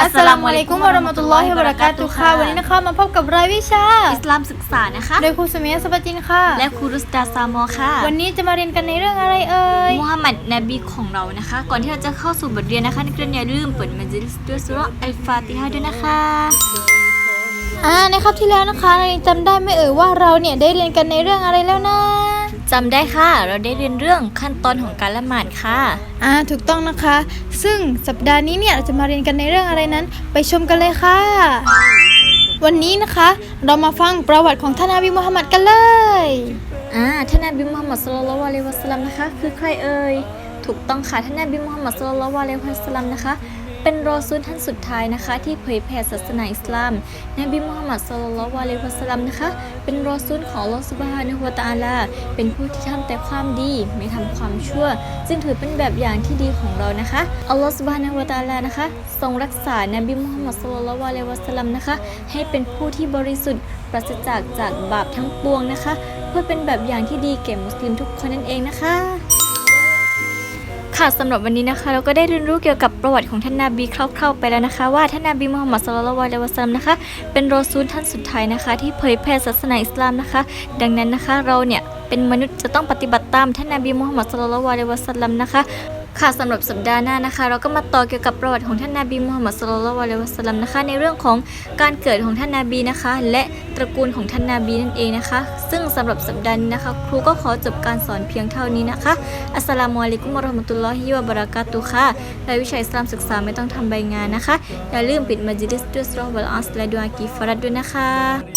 อัสสลามุอะลัยกุมวะเราะมะตุลลอฮิวะบะเราะกาตุฮ์ค่ะ วันนี้นะคะมาพบกับรายวิชา อิสลามศึกษานะคะ โดยครูสมียะสบัจินค่ะ และครูรุสตาซามอค่ะ วันนี้จะมาเรียนกันในเรื่องอะไรเอ่ยมุฮัมมัดนบีของเรานะคะ ก่อนที่เราจะเข้าสู่บทเรียนนะคะนักเรียนอย่าลืมเปิดมัจลิสด้วยสุเราะห์อัลฟาติฮะห์ด้วยนะคะอ่าในครับที่แล้วนะคะเรายังจำได้ไหม่เอ่ยว่าเราเนี่ยได้เรียนกันในเรื่องอะไรแล้วนะ จำได้ค่ะ เราได้เรียนเรื่องขั้นตอนของการละหมาดค่ะ อ่าถูกต้องนะคะ ซึ่งสัปดาห์นี้เนี่ยเราจะมาเรียนกันในเรื่องอะไรนั้น ไปชมกันเลยค่ะ วันนี้นะคะ เรามาฟังประวัติของท่านนบีมุฮัมมัดกันเลย อ่าท่านนบีมุฮัมมัดสุลลัลลอฮุอะลัยฮิวะสัลลัมนะคะ คือใครเอ่ย ถูกต้องค่ะท่านนบีมุฮัมมัดสุลลัลลอฮุอะลัยฮิวะสัลลัมนะคะ เป็นรอซูลท่านสุดท้ายนะคะ ที่เผยแผ่ศาสนาอิสลามนบีมุฮัมมัดสุลลัลลอฮุอะลัยฮิวะสลัมนะคะ เป็นรอซูลของลอฮฺซุบฮานะฮูวตาลา เป็นผู้ที่ทำแต่ความดีไม่ทำความชั่ว จึงถือเป็นแบบอย่างที่ดีของเรานะคะอัลลอฮฺซุบฮานะฮูวตาลานะคะ ทรงรักษานบีมุฮัมมัดสุลลัลลอฮุอะลัยฮิวะสลัมนะคะ ให้เป็นผู้ที่บริสุทธิ์ปราศจากจากบาปทั้งปวงนะคะ เพื่อเป็นแบบอย่างที่ดีแก่มุสลิมทุกคนนั่นเองนะคะ ค่ะสำหรับวันนี้นะคะ เราก็ได้เรียนรู้เกี่ยวกับประวัติของท่านนาบีคร่าวๆไปแล้วนะคะ ว่าท่านนาบีมูฮัมมัดสุลลัลวะลวะซัมนะคะ เป็นรอซูลท่านสุดท้ายนะคะ ที่เผยแผ่ศาสนาอิสลามนะคะ ดังนั้นนะคะเราเนี่ยเป็นมนุษย์จะต้องปฏิบัติตามท่านนาบีมูฮัมมัดสุลลัลวะลวะซัลลัมนะคะ ค่ะสำหรับสัปดาห์หน้านะคะ เราก็มาต่อเกี่ยวกับประวัติของท่านนาบีมุฮัมมัดสุลลัลลอฮุอะลัยวะซัลลัมนะคะ ในเรื่องของการเกิดของท่านนาบีนะคะ และตระกูลของท่านนาบีนั่นเองนะคะ ซึ่งสำหรับสัปดาห์นี้นะคะ ครูก็ขอจบการสอนเพียงเท่านี้นะคะอัสสลามุอะลัยกุมะราะห์มะตุลลอฮิวะบะเราะกาตุค่ะรายวิชาอิสลามศึกษาไม่ต้องทำใบงานนะคะอย่าลืมปิดมัจลิสด้วยสุเราะห์วัลอัสรและดุอากีฟารัดด้วยนะคะ